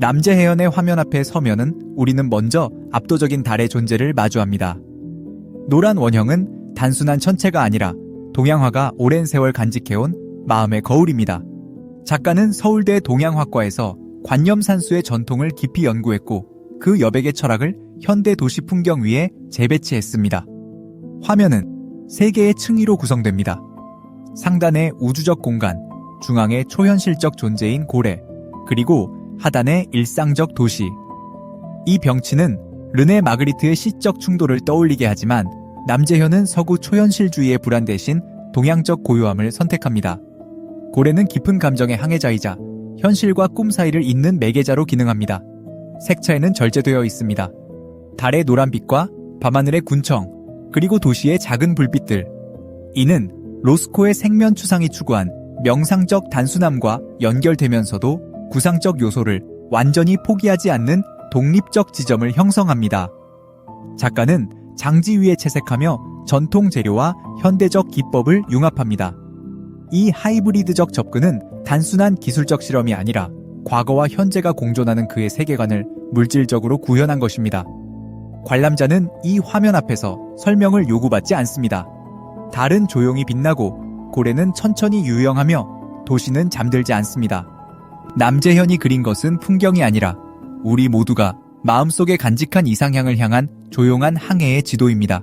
남재 해연의 화면 앞에 서면은 우리는 먼저 압도적인 달의 존재를 마주합니다. 노란 원형은 단순한 천체가 아니라 동양화가 오랜 세월 간직해온 마음의 거울입니다. 작가는 서울대 동양학과에서 관념산수의 전통을 깊이 연구했고 그 여백의 철학을 현대 도시 풍경 위에 재배치했습니다. 화면은 세 개의 층위로 구성됩니다. 상단의 우주적 공간, 중앙의 초현실적 존재인 고래, 그리고 하단의 일상적 도시. 이 병치는 르네 마그리트의 시적 충돌을 떠올리게 하지만 남재현은 서구 초현실주의의 불안 대신 동양적 고요함을 선택합니다. 고래는 깊은 감정의 항해자이자 현실과 꿈 사이를 잇는 매개자로 기능합니다. 색차에는 절제되어 있습니다. 달의 노란빛과 밤하늘의 군청, 그리고 도시의 작은 불빛들. 이는 로스코의 생면 추상이 추구한 명상적 단순함과 연결되면서도 구상적 요소를 완전히 포기하지 않는 독립적 지점을 형성합니다. 작가는 장지 위에 채색하며 전통 재료와 현대적 기법을 융합합니다. 이 하이브리드적 접근은 단순한 기술적 실험이 아니라 과거와 현재가 공존하는 그의 세계관을 물질적으로 구현한 것입니다. 관람자는 이 화면 앞에서 설명을 요구받지 않습니다. 달은 조용히 빛나고 고래는 천천히 유영하며 도시는 잠들지 않습니다. 남재현이 그린 것은 풍경이 아니라 우리 모두가 마음속에 간직한 이상향을 향한 조용한 항해의 지도입니다.